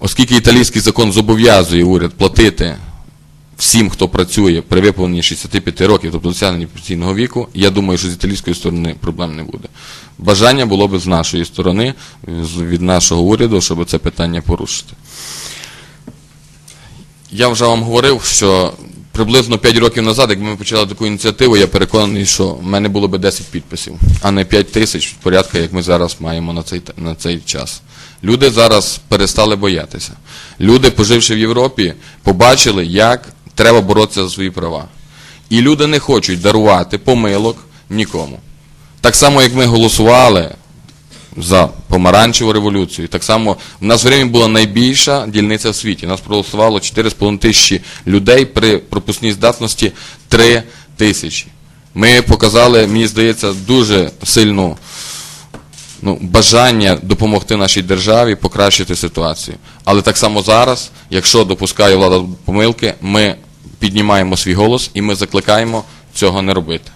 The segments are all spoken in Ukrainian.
Оскільки італійський закон зобов'язує уряд платити всім, хто працює при виповненні 65 років, тобто досягненні пенсійного віку, я думаю, що з італійської сторони проблем не буде. Бажання було б з нашої сторони, від нашого уряду, щоб це питання порушити. Я вже вам говорив, що приблизно 5 років назад, якби ми почали таку ініціативу, я переконаний, що в мене було б 10 підписів, а не 5 тисяч порядка, як ми зараз маємо на цей, на цей час. Люди зараз перестали боятися. Люди, поживши в Європі, побачили, як треба боротися за свої права. І люди не хочуть дарувати помилок нікому. Так само, як ми голосували за помаранчеву революцію. Так само в нас в Римі була найбільша дільниця в світі. Нас проголосувало 4,5 тисячі людей при пропускній здатності 3 тисячі. Ми показали, мені здається, дуже сильну ну, бажання допомогти нашій державі покращити ситуацію. Але так само зараз, якщо допускає влада помилки, ми піднімаємо свій голос і ми закликаємо цього не робити.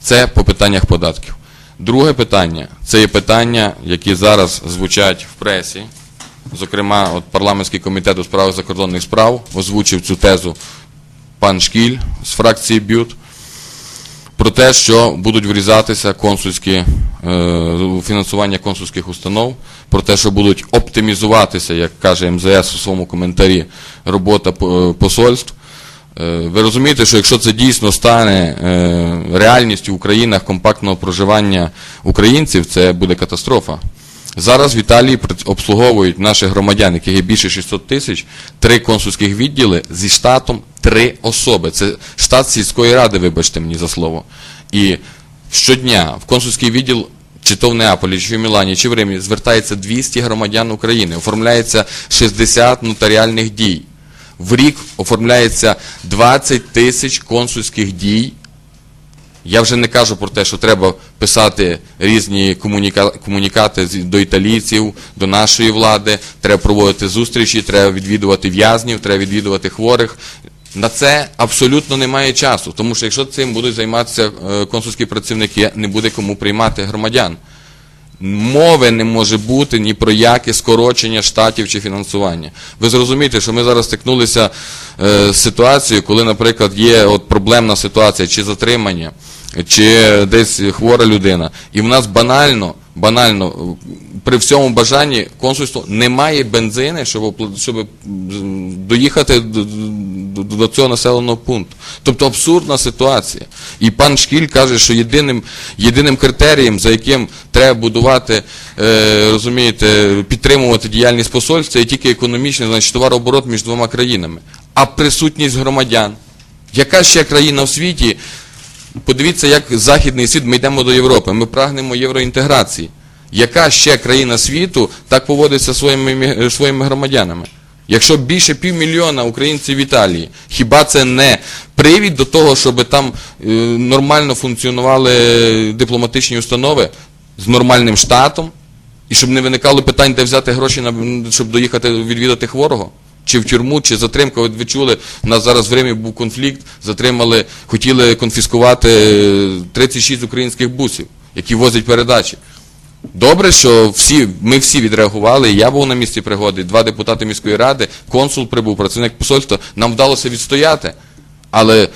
Це по питаннях податків. Друге питання це є питання, які зараз звучать в пресі. Зокрема, от парламентський комітет у справах закордонних справ озвучив цю тезу пан Шкіль з фракції Бют про те, що будуть врізатися консульські е, фінансування консульських установ, про те, що будуть оптимізуватися, як каже МЗС у своєму коментарі, робота посольств. Е, Ви розумієте, що якщо це дійсно стане е, реальністю в Українах компактного проживання українців, це буде катастрофа. Зараз в Італії обслуговують наших громадян, яких є більше 600 тисяч, три консульських відділи зі штатом три особи. Це штат сільської ради, вибачте мені за слово. І щодня в консульський відділ чи то в Неаполі, чи в Мілані, чи в Римі звертається 200 громадян України, оформляється 60 нотаріальних дій. В рік оформляється 20 тисяч консульських дій. Я вже не кажу про те, що треба писати різні комуніка... комунікати до італійців, до нашої влади, треба проводити зустрічі, треба відвідувати в'язнів, треба відвідувати хворих. На це абсолютно немає часу, тому що якщо цим будуть займатися е, консульські працівники, не буде кому приймати громадян. Мови не може бути ні про яке скорочення штатів чи фінансування. Ви зрозумієте, що ми зараз стикнулися е, з ситуацією, коли, наприклад, є от проблемна ситуація, чи затримання, чи десь хвора людина, і в нас банально, банально, при всьому бажанні консульство немає бензини, щоб, доїхати до, цього населеного пункту. Тобто абсурдна ситуація. І пан Шкіль каже, що єдиним, єдиним критерієм, за яким треба будувати, е, розумієте, підтримувати діяльність посольств, це є тільки економічний, значить товарооборот між двома країнами. А присутність громадян. Яка ще країна в світі? Подивіться, як західний світ, ми йдемо до Європи, ми прагнемо євроінтеграції. Яка ще країна світу так поводиться своїми, своїми громадянами? Якщо більше півмільйона українців в Італії, хіба це не привід до того, щоб там е, нормально функціонували дипломатичні установи з нормальним штатом, і щоб не виникало питань, де взяти гроші, щоб доїхати відвідати хворого? Чи в тюрму, чи затримка. От ви чули, у нас зараз в Римі був конфлікт, затримали, хотіли конфіскувати е, 36 українських бусів, які возять передачі. Добре, що всі, ми всі відреагували, я був на місці пригоди, два депутати міської ради, консул прибув, працівник посольства, нам вдалося відстояти. Але,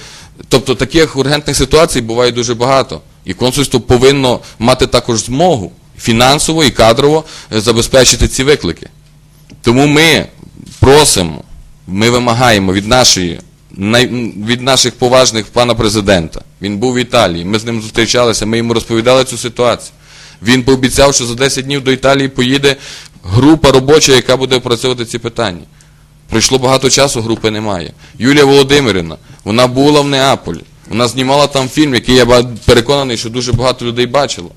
тобто, таких ургентних ситуацій буває дуже багато. І консульство повинно мати також змогу фінансово і кадрово е, забезпечити ці виклики. Тому ми просимо, ми вимагаємо від нашої від наших поважних пана президента. Він був в Італії, ми з ним зустрічалися, ми йому розповідали цю ситуацію. Він пообіцяв, що за 10 днів до Італії поїде група робоча, яка буде опрацьовувати ці питання. Пройшло багато часу, групи немає. Юлія Володимирівна, вона була в Неаполі. Вона знімала там фільм, який я переконаний, що дуже багато людей бачило.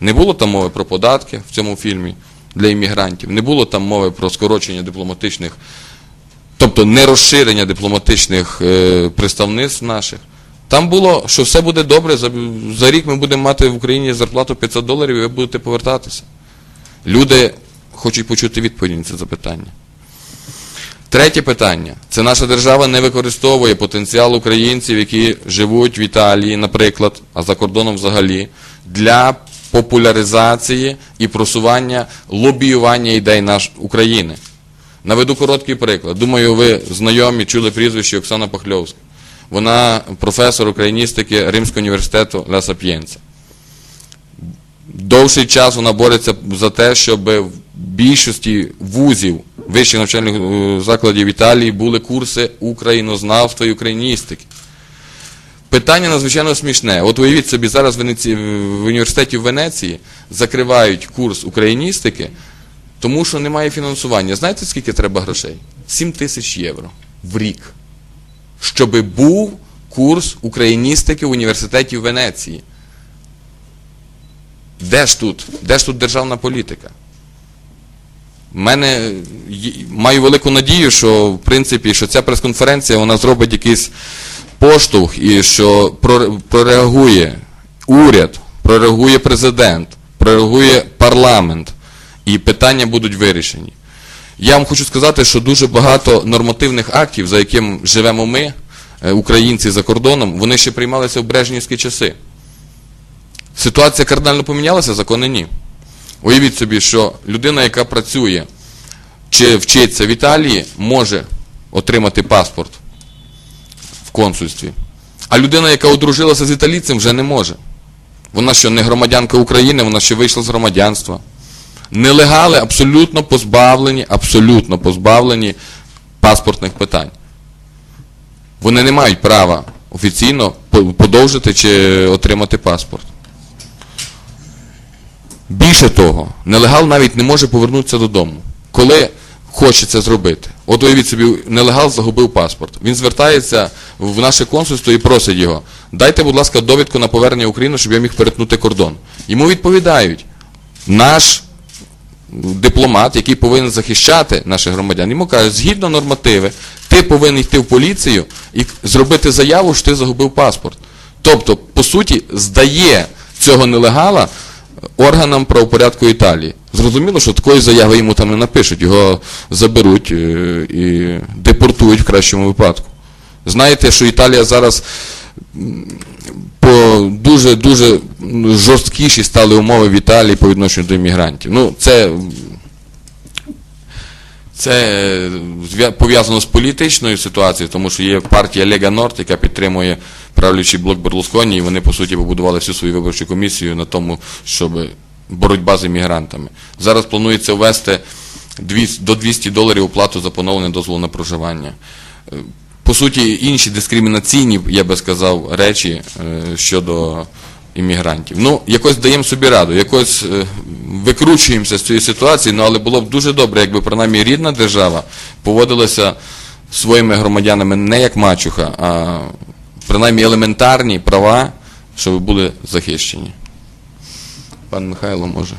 Не було там мови про податки в цьому фільмі для іммігрантів, не було там мови про скорочення дипломатичних, тобто не розширення дипломатичних е, представництв наших. Там було, що все буде добре, за, за рік ми будемо мати в Україні зарплату 500 доларів, і ви будете повертатися. Люди хочуть почути відповідь на це запитання. Третє питання. Це наша держава не використовує потенціал українців, які живуть в Італії, наприклад, а за кордоном взагалі, для популяризації і просування лобіювання ідей наш України. Наведу короткий приклад. Думаю, ви знайомі чули прізвище Оксана Пахльовська. Вона професор україністики Римського університету Ля Сап'єнца. Довший час вона бореться за те, щоб в більшості вузів вищих навчальних е, закладів Італії були курси українознавства і україністики. Питання надзвичайно смішне. От уявіть собі, зараз в університеті в Венеції закривають курс україністики, тому що немає фінансування. Знаєте, скільки треба грошей? 7 тисяч євро в рік. Щоб був курс україністики в університеті в Венеції. Де ж тут? Де ж тут державна політика? В мене маю велику надію, що в принципі, що ця прес-конференція вона зробить якийсь поштовх і що прореагує уряд, прореагує президент, прореагує парламент, і питання будуть вирішені. Я вам хочу сказати, що дуже багато нормативних актів, за яким живемо ми, е, українці за кордоном, вони ще приймалися в брежнівські часи. Ситуація кардинально помінялася, закони ні. Уявіть собі, що людина, яка працює чи вчиться в Італії, може отримати паспорт в консульстві. А людина, яка одружилася з італійцем, вже не може. Вона що, не громадянка України, вона ще вийшла з громадянства. Нелегали абсолютно позбавлені, абсолютно позбавлені паспортних питань. Вони не мають права офіційно подовжити чи отримати паспорт. Більше того, нелегал навіть не може повернутися додому, коли хоче це зробити. От уявіть собі, нелегал загубив паспорт. Він звертається в наше консульство і просить його, дайте, будь ласка, довідку на повернення в Україну, щоб я міг перетнути кордон. Йому відповідають, наш дипломат, який повинен захищати наших громадян, йому кажуть, згідно нормативи, ти повинен йти в поліцію і зробити заяву, що ти загубив паспорт. Тобто, по суті, здає цього нелегала органам правопорядку Італії. Зрозуміло, що такої заяви йому там не напишуть, його заберуть е, і депортують в кращому випадку. Знаєте, що Італія зараз по дуже дуже жорсткіші стали умови в Італії по відношенню до іммігрантів. Ну, це, це пов'язано з політичною ситуацією, тому що є партія Лега Норд, яка підтримує правлячий блок Берлусконі, і вони, по суті, побудували всю свою виборчу комісію на тому, щоб боротьба з іммігрантами. Зараз планується ввести 200 до 200 доларів оплату за поновлення дозволу на проживання. По суті, інші дискримінаційні, я би сказав, речі е, щодо іммігрантів. Ну, якось даємо собі раду, якось е, викручуємося з цієї ситуації, ну, але було б дуже добре, якби принаймні рідна держава поводилася своїми громадянами не як мачуха, а принаймні елементарні права, щоб були захищені. Пан Михайло може.